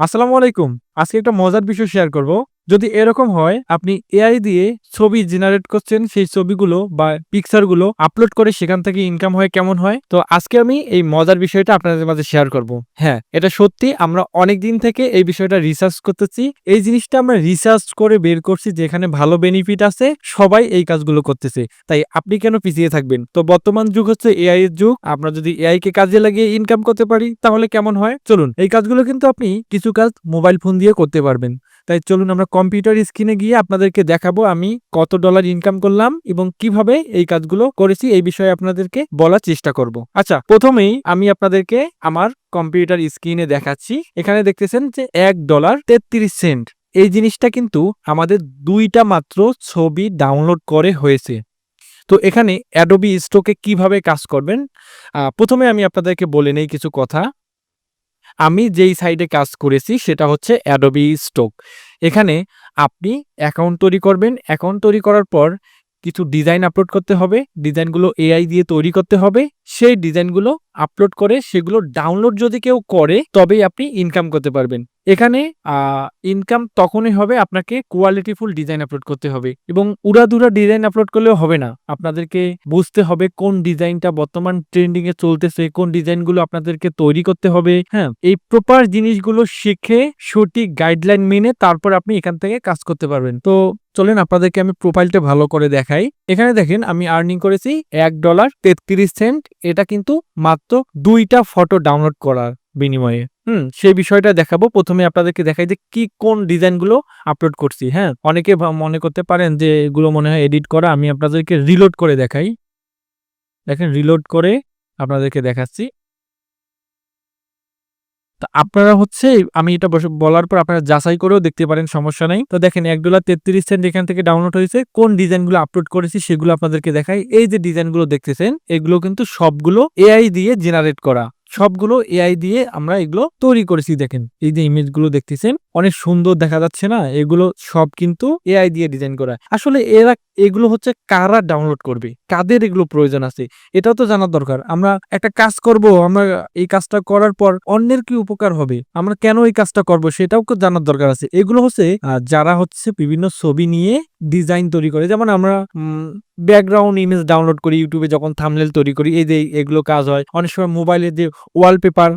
আসসালামু আলাইকুম। আজকে একটা মজার বিষয় শেয়ার করব। যদি এরকম হয়, আপনি এআই দিয়ে ছবি জেনারেট করছেন, সেই ছবিগুলো বা পিকচারগুলো আপলোড করে সেখান থেকে ইনকাম হয়, কেমন হয়? তো আজকে আমি এই মজার বিষয়টা আপনাদের মাঝে শেয়ার করব। হ্যাঁ এটা সত্যি আমরা অনেক দিন থেকে এই বিষয়টা রিসার্চ করতেছি। এই জিনিসটা আমরা রিসার্চ করে বের করছি যেখানে ভালো বেনিফিট আছে, সবাই এই কাজগুলো করতেছে। তাই আপনি কেন পিছিয়ে থাকবেন? তো বর্তমান যুগ হচ্ছে এআই এর যুগ। আমরা যদি এআই কে কাজে লাগিয়ে ইনকাম করতে পারি, তাহলে কেমন হয়? চলুন, এই কাজগুলো কিন্তু আপনি কিছু কাজ মোবাইল ফোন দিয়ে করতে পারবেন। তাই চলুন আমরা কম্পিউটার স্ক্রিনে গিয়ে আপনাদেরকে দেখাবো আমি কত ডলার ইনকাম করলাম এবং কীভাবে এই কাজগুলো করেছি এই বিষয়ে আপনাদেরকে বলার চেষ্টা করব। আচ্ছা প্রথমেই আমি আপনাদেরকে আমার কম্পিউটার স্ক্রিনে দেখাচ্ছি। এখানে দেখতেছেন যে এক ডলার তেত্রিশ সেন্ট এই জিনিসটা কিন্তু আমাদের দুইটা মাত্র ছবি ডাউনলোড করে হয়েছে। তো এখানে অ্যাডোবি স্টোকে কীভাবে কাজ করবেন? প্রথমে আমি আপনাদেরকে বলে নেই কিছু কথা। আমি যেই সাইডে কাজ করেছি সেটা হচ্ছে অ্যাডোবি স্টোক এখানে আপনি অ্যাকাউন্ট তৈরি করবেন। অ্যাকাউন্ট তৈরি করার পর কিছু ডিজাইন আপলোড করতে হবে। ডিজাইনগুলো এআই দিয়ে তৈরি করতে হবে। সেই ডিজাইনগুলো আপলোড করে সেগুলো ডাউনলোড যদি কেউ করে, তবেই আপনি ইনকাম করতে পারবেন। এখানে ইনকাম তখনই হবে আপনাকে কোয়ালিটিফুল ডিজাইন আপলোড করতে হবে এবং উড়াধুরা ডিজাইন আপলোড করলেও হবে না। আপনাদেরকে বুঝতে হবে কোন ডিজাইনটা বর্তমান ট্রেন্ডিং এ চলতেছে, কোন ডিজাইনগুলো আপনাদেরকে তৈরি করতে হবে হ্যাঁ? এই প্রপার জিনিসগুলো শিখে, সঠিক গাইডলাইন মেনে তারপর আপনি এখান থেকে কাজ করতে পারবেন। তো চলেন আপনাদেরকে আমি প্রোফাইলটা ভালো করে দেখাই। এখানে দেখেন, আমি আর্নিং করেছি এক ডলার তেত্রিশ সেন্ট এটা কিন্তু মাত্র দুইটা ফটো ডাউনলোড করার। বিনিময়ে। হুম, সেই বিষয়টা দেখাবো। প্রথমে আপনাদেরকে দেখাই যে কি, কোন ডিজাইনগুলো আপলোড করছি হ্যাঁ? অনেকে মনে করতে পারেন যে এগুলো মনে হয় এডিট করা, আমি আপনাদেরকে রিলোড করে দেখাই। দেখেন রিলোড করে আপনাদেরকে দেখাচ্ছি। তা আপনারা হচ্ছে, আমি এটা বলার পর আপনারা যাচাই করেও দেখতে পারেন, সমস্যা নাই। তো দেখেন, এক ডলার তেত্রিশ সেন্ট এখান থেকে ডাউনলোড হয়েছে। কোন ডিজাইনগুলো আপলোড করেছি সেগুলো আপনাদেরকে দেখাই। এই যে ডিজাইনগুলো দেখতেছেন, এগুলো কিন্তু সবগুলো এআই দিয়ে জেনারেট করা। সবগুলো এআই দিয়ে আমরা এগুলো তৈরি করেছি, দেখেন। এই যে ইমেজগুলো দেখতেছেন, অনেক সুন্দর দেখা যাচ্ছে না? এগুলো সব কিন্তু এআই দিয়ে ডিজাইন করা। আসলে এরা এগুলো হচ্ছে কারা ডাউনলোড করবে, কাদের এগুলো প্রয়োজন আছে, এটাও তো জানার দরকার। আমরা একটা কাজ করব, আমরা এই কাজটা করার পর অন্যের কি উপকার হবে, আমরা কেন এই কাজটা করব সেটাও জানার দরকার আছে। এগুলো হচ্ছে যারা হচ্ছে বিভিন্ন ছবি নিয়ে ডিজাইন তৈরি করে, যেমন আমরা ব্যাকগ্রাউন্ড ইমেজ ডাউনলোড করি ইউটিউবে যখন থামনেল তৈরি করি, এই যে এগুলো কাজ হয়, অনেক সময় মোবাইলে যে ওয়ালপেপার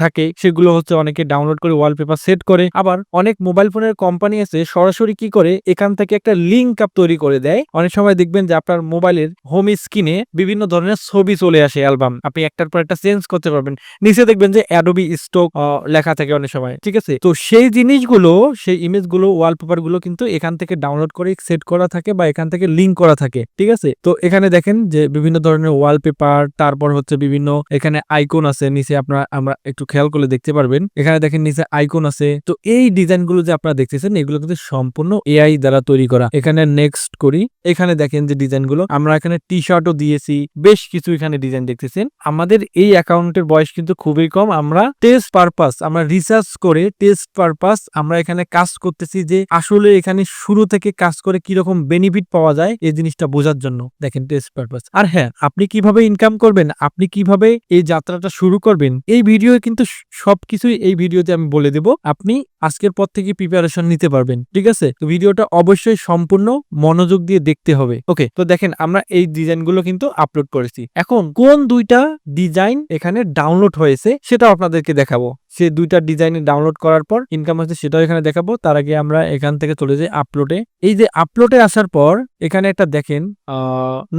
থাকে, সেগুলো হচ্ছে অনেকে ডাউনলোড করে ওয়ালপেপার সেট করে। আবার অনেক মোবাইল ফোনের কোম্পানি আছে, সরাসরি কি করে, এখান থেকে একটা লিঙ্ক আপ তৈরি করে দেয়। অনেক সময় দেখবেন যে আপনার মোবাইলের হোম স্ক্রিনে বিভিন্ন ধরনের ছবি চলে আসে অ্যালবাম আপনি একটার পর একটা চেঞ্জ করতে পারবেন। নিচে দেখবেন যে অ্যাডোবি স্টক লেখা থাকে অনেক সময়। ঠিক আছে? তো সেই জিনিসগুলো, সেই ইমেজগুলো ওয়ালপেপারগুলো কিন্তু এখান থেকে ডাউনলোড করে সেট করা থাকে বা এখান থেকে লিঙ্ক করা থাকে। ঠিক আছে? তো এখানে দেখেন যে বিভিন্ন ধরনের ওয়ালপেপার তারপর হচ্ছে বিভিন্ন এখানে আইকন আছে। নিচে আপনারা, আমরা একটু খেয়াল করলে দেখতে পারবেন। এখানে দেখেন নিচে আইকন আছে। তো এই ডিজাইনগুলো যে আপনারা দেখতেছেন, এগুলো কিন্তু সম্পূর্ণ এআই দ্বারা তৈরি করা। এখানে নেক্সট করি। এখানে দেখেন যে ডিজাইনগুলো। আমরা এখানে টি শার্টও দিয়েছি। বেশ কিছু এখানে ডিজাইন দেখতেছেন। আমাদের এই অ্যাকাউন্টের বয়স কিন্তু খুবই কম। আমরা টেস্ট পারপাস আমরা রিসার্চ করে টেস্ট পারপাস আমরা এখানে কাজ করতেছি যে আসলে এখানে শুরু থেকে কাজ করে কীরকম বেনিফিট পাওয়া যায় এই জিনিসটা বোঝার জন্য। দেখেন টেস্ট পারপাস আর হ্যাঁ আপনি কীভাবে ইনকাম করবেন, আপনি কীভাবে এই যাত্রাটা শুরু করবেন, এই ভিডিও কিন্তু সবকিছুই এই ভিডিওতে আমি বলে দেব। আপনি আজকের পর থেকে প্রিপারেশন নিতে পারবেন। ঠিক আছে? ভিডিওটা অবশ্যই সম্পূর্ণ মনোযোগ দিয়ে দেখতে হবে। ওকে, তো দেখেন আমরা এই ডিজাইনগুলো কিন্তু আপলোড করেছি। এখন কোন দুইটা ডিজাইন এখানে ডাউনলোড হয়েছে সেটাও আপনাদেরকে দেখাবো। সে দুইটা ডিজাইন ডাউনলোড করার পর ইনকাম হচ্ছে সেটাও এখানে দেখাবো। তার আগে আমরা এখান থেকে চলে যাই আপলোডে এই যে আপলোডে আসার পর এখানে একটা দেখেন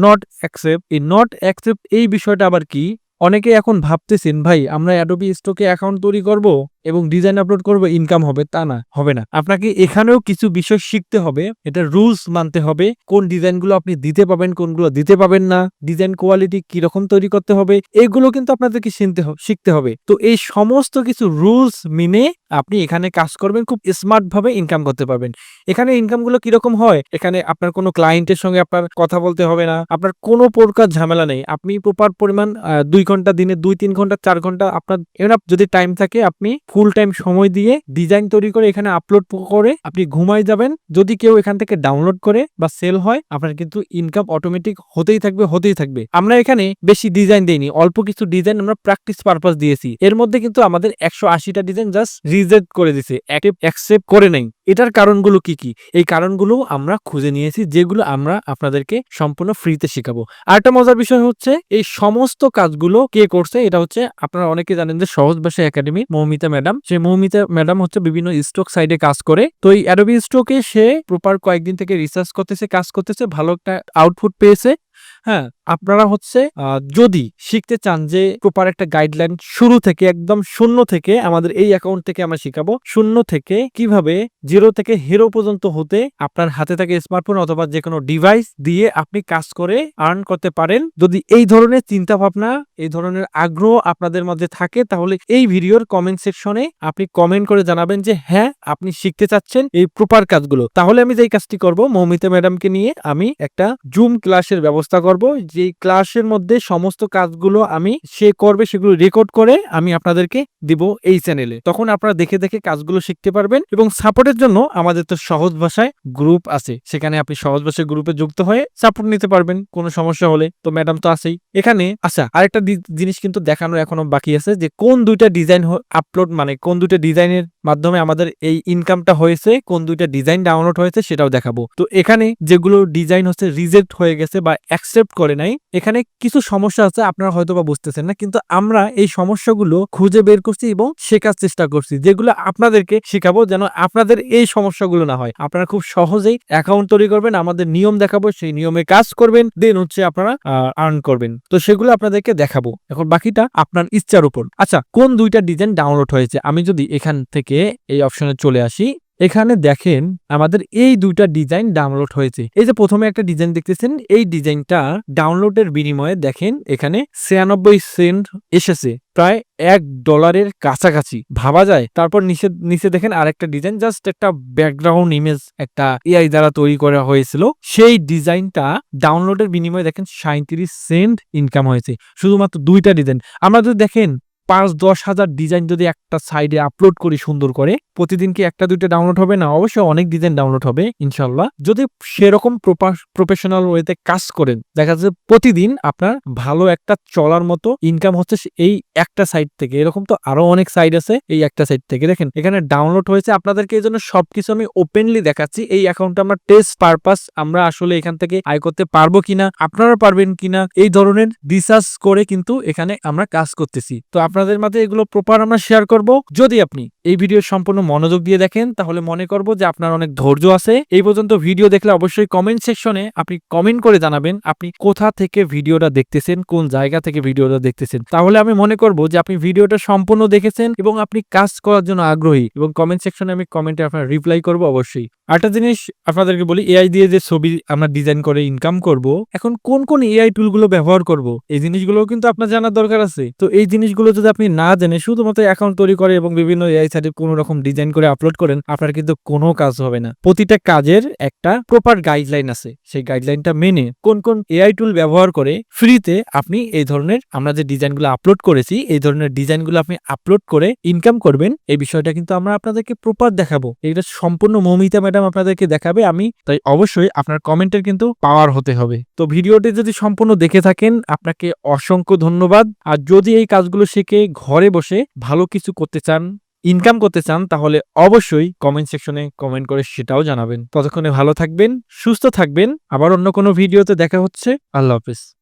নট অ্যাকসেপ্ট এই নট অ্যাকসেপ্ট এই বিষয়টা আবার কি? অনেকে এখন ভাবতেছেন, ভাই, আমরা অ্যাডোবি স্টকে অ্যাকাউন্ট তৈরি করব? এবং ডিজাইন আপলোড করব ইনকাম হবে, তা না, হবে না। আপনাকে এখানেও কিছু বিষয় শিখতে হবে, এটা রুলস মানতে হবে, কোন ডিজাইনগুলো আপনি দিতে পাবেন, কোনগুলো দিতে পাবেন না ডিজাইন কোয়ালিটি কীরকম তৈরি করতে হবে, এগুলো কিন্তু আপনাদেরকে হবে শিখতে হবে। তো এই সমস্ত কিছু রুলস মেনে আপনি এখানে কাজ করবেন, খুব স্মার্ট ভাবে ইনকাম করতে পারবেন। এখানে ইনকামগুলো কীরকম হয়? এখানে আপনার কোনো ক্লায়েন্টের সঙ্গে আপনার কথা বলতে হবে না, আপনার কোনো প্রকার ঝামেলা নেই। আপনি প্রপার পরিমাণ দুই ঘণ্টা দিনে, দুই, তিন ঘণ্টা, চার ঘণ্টা আপনার যদি টাইম থাকে, আপনি ফুল টাইম সময় দিয়ে ডিজাইন তৈরি করে এখানে আপলোড করে আপনি ঘুমাই যাবেন। যদি কেউ এখান থেকে ডাউনলোড করে বা সেল হয়, আপনার কিন্তু ইনকাম অটোমেটিক হতেই থাকবে হতেই থাকবে। আমরা এখানে বেশি ডিজাইন দেইনি, অল্প কিছু ডিজাইন আমরা প্র্যাকটিস পারপাস দিয়েছি। এর মধ্যে কিন্তু আমাদের একশো আশিটা ডিজাইন জাস্ট রিজেক্ট করে দিছে অ্যাকসেপ্ট করে নেই। এটার কারণগুলো কি কি? এই কারণগুলো আমরা খুঁজে নিয়েছি, যেগুলো আমরা আপনাদেরকে সম্পূর্ণ ফ্রিতে শেখাবো। আরেকটা মজার বিষয় হচ্ছে, এই সমস্ত কাজগুলো কে করছে, এটা হচ্ছে আপনারা অনেকে জানেন যে সহজ ভাষা একাডেমি, মৌমিতা ম্যাডাম। সেই মৌমিতা ম্যাডাম হচ্ছে বিভিন্ন স্টক সাইডে কাজ করে। তো এই অ্যাডোবি স্টকে সে প্রপার কয়েকদিন থেকে রিসার্চ করতেছে, কাজ করতেছে, ভালো একটা আউটপুট পেয়েছে। হ্যাঁ আপনারা হচ্ছে যদি শিখতে চান যে প্রপার একটা গাইডলাইন শুরু থেকে একদম শূন্য থেকে আমাদের এই অ্যাকাউন্ট থেকে আমরা শিখাবো, শূন্য থেকে কীভাবে জিরো থেকে হিরো পর্যন্ত হতে আপনার হাতে থাকে স্মার্টফোন অথবা যে কোনো ডিভাইস দিয়ে আপনি কাজ করে আর্ন করতে পারেন। যদি এই ধরনের চিন্তা ভাবনা, এই ধরনের আগ্রহ আপনাদের মধ্যে থাকে, তাহলে এই ভিডিওর কমেন্ট সেকশনে আপনি কমেন্ট করে জানাবেন যে হ্যাঁ আপনি শিখতে চাচ্ছেন এই প্রপার কাজগুলো। তাহলে আমি যেই কাজটি করব, মৌমিতা ম্যাডামকে নিয়ে আমি একটা জুম ক্লাসের ব্যবস্থা করব। যে ক্লাসের মধ্যে সমস্ত কাজগুলো আমি সে করবে, সেগুলো রেকর্ড করে আমি আপনাদেরকে দিব এই চ্যানেলে তখন আপনারা দেখে দেখে কাজগুলো শিখতে পারবেন এবং সাপোর্টের জন্য আমাদের তো সহজ ভাষায় গ্রুপ আছে। সেখানে আপনি সহজ ভাষায় গ্রুপে যুক্ত হয়ে সাপোর্ট নিতে পারবেন, কোনো সমস্যা হলে। তো ম্যাডাম তো আছেই। এখানে আচ্ছা আরেকটা জিনিস কিন্তু দেখানো এখনও বাকি আছে যে কোন দুইটা ডিজাইন আপলোড মানে কোন দুইটা ডিজাইনের মাধ্যমে আমাদের এই ইনকামটা হয়েছে, কোন দুইটা ডিজাইন ডাউনলোড হয়েছে সেটাও দেখাবো। তো এখানে যেগুলো ডিজাইন হচ্ছে রিজেক্ট হয়ে গেছে বা করে নাই। এখানে কিছু সমস্যা আছে, আপনারা হয়তো বা বুঝতেছেন না, কিন্তু আমরা এই সমস্যাগুলো খুঁজে বের করছি এবং শেখার চেষ্টা করছি, যেগুলো আপনাদেরকে শেখাবো যেন আপনাদের এই সমস্যাগুলো না হয়। আপনারা খুব সহজেই অ্যাকাউন্ট তৈরি করবেন, আমাদের নিয়ম দেখাবো, সেই নিয়মে কাজ করবেন, দেন হচ্ছে আপনারা আর্ন করবেন। তো সেগুলো আপনাদেরকে দেখাবো। এখন বাকিটা আপনার ইচ্ছার উপর। আচ্ছা কোন দুইটা ডিজাইন ডাউনলোড হয়েছে? আমি যদি এখান থেকে এই অপশনে চলে আসি এখানে দেখেন আমাদের এই দুইটা ডিজাইন ডাউনলোড হয়েছে। এই যে প্রথমে একটা ডিজাইন দেখতেছেন, এই ডিজাইনটা ডাউনলোডের বিনিময়ে দেখেন এখানে ছিয়ানব্বই সেন্ট এসেছে, প্রায় এক ডলারের কাছাকাছি। ভাবা যায়? তারপর নিচে নিচে দেখেন আরেকটা ডিজাইন জাস্ট একটা ব্যাকগ্রাউন্ড ইমেজ একটা এআই দ্বারা তৈরি করা হয়েছিল। সেই ডিজাইনটা ডাউনলোডের বিনিময়ে দেখেন সাঁত্রিশ সেন্ট ইনকাম হয়েছে। শুধুমাত্র দুইটা ডিজাইন আমরা যদি দেখেন পাঁচ দশ হাজার ডিজাইন যদি একটা সাইডে আপলোড করি সুন্দর করে, প্রতিদিন কি একটা দুইটা ডাউনলোড হবে? না, অবশ্যই অনেক ডিজাইন ডাউনলোড হবে ইনশাল্লাহ যদি সেরকম প্রফেশনাল ওয়েতে কাজ করেন, দেখা যাচ্ছে প্রতিদিন আপনার ভালো একটা চলার মতো ইনকাম হচ্ছে এই একটা সাইট থেকে। এরকম তো আরও অনেক সাইট আছে এই একটা সাইট থেকে। দেখেন, এখানে ডাউনলোড হয়েছে, আপনাদেরকে এই জন্য সবকিছু আমি ওপেনলি দেখাচ্ছি। এই অ্যাকাউন্টটা আমরা টেস্ট পারপাস আমরা আসলে এখান থেকে আয় করতে পারব কিনা, আপনারা পারবেন কিনা, এই ধরনের রিসার্চ করে কিন্তু এখানে আমরা কাজ করতেছি। তো আপনাদের মাঝে এগুলো প্রপার আমরা শেয়ার করব। যদি আপনি এই ভিডিও সম্পূর্ণ মনোযোগ দিয়ে দেখেন, তাহলে মনে করব যে আপনার অনেক ধৈর্য আছে। এই পর্যন্ত ভিডিও দেখলে অবশ্যই কমেন্ট সেকশনে আপনি কমেন্ট করে জানাবেন, আপনি কোথা থেকে ভিডিওটা দেখতেছেন, কোন জায়গা থেকে ভিডিওটা দেখতেছেন। তাহলে আমি মনে করব যে আপনি ভিডিওটা সম্পূর্ণ দেখেছেন এবং আপনি কাজ করার জন্য আগ্রহী এবং কমেন্ট সেকশনে আমি কমেন্টে আপনার রিপ্লাই করব অবশ্যই। আরেকটা জিনিস আপনাদেরকে বলি এআই দিয়ে যে ছবি আমরা ডিজাইন করে ইনকাম করব, এখন কোন কোন এআই টুলগুলো ব্যবহার করব, এই জিনিসগুলো কিন্তু আপনার জানার দরকার আছে। তো এই জিনিসগুলো যদি আপনি না জেনে শুধুমাত্র অ্যাকাউন্ট তৈরি করে এবং বিভিন্ন এআই সাইটে কোনো রকম ডিজাইন করে আপলোড করেন, আপনার কিন্তু কোনো কাজ হবে না। প্রতিটা কাজের একটা প্রপার গাইডলাইন আছে। সেই গাইডলাইনটা মেনে কোন কোন এআই টুল ব্যবহার করে ফ্রিতে আপনি এই ধরনের আমরা যে ডিজাইনগুলো আপলোড করেছি, এই ধরনের ডিজাইনগুলো আপনি আপলোড করে ইনকাম করবেন, এই বিষয়টা কিন্তু আমরা আপনাদেরকে প্রপার দেখাবো। এটা সম্পূর্ণ মৌমিতা ম্যাডাম আপনাদেরকে দেখাবে, আমি তাই অবশ্যই আপনার কমেন্টের কিন্তু পাওয়ার হতে হবে। তো ভিডিওটি যদি সম্পূর্ণ দেখে থাকেন, আপনাকে অসংখ্য ধন্যবাদ। আর যদি এই কাজগুলো শিখে ঘরে বসে ভালো কিছু করতে চান ইনকাম করতে চান, তাহলে অবশ্যই কমেন্ট সেকশনে কমেন্ট করে সেটাও জানাবেন। ততক্ষণে ভালো থাকবেন, সুস্থ থাকবেন। আবার অন্য কোনো ভিডিওতে দেখা হচ্ছে। আল্লাহ হাফিজ।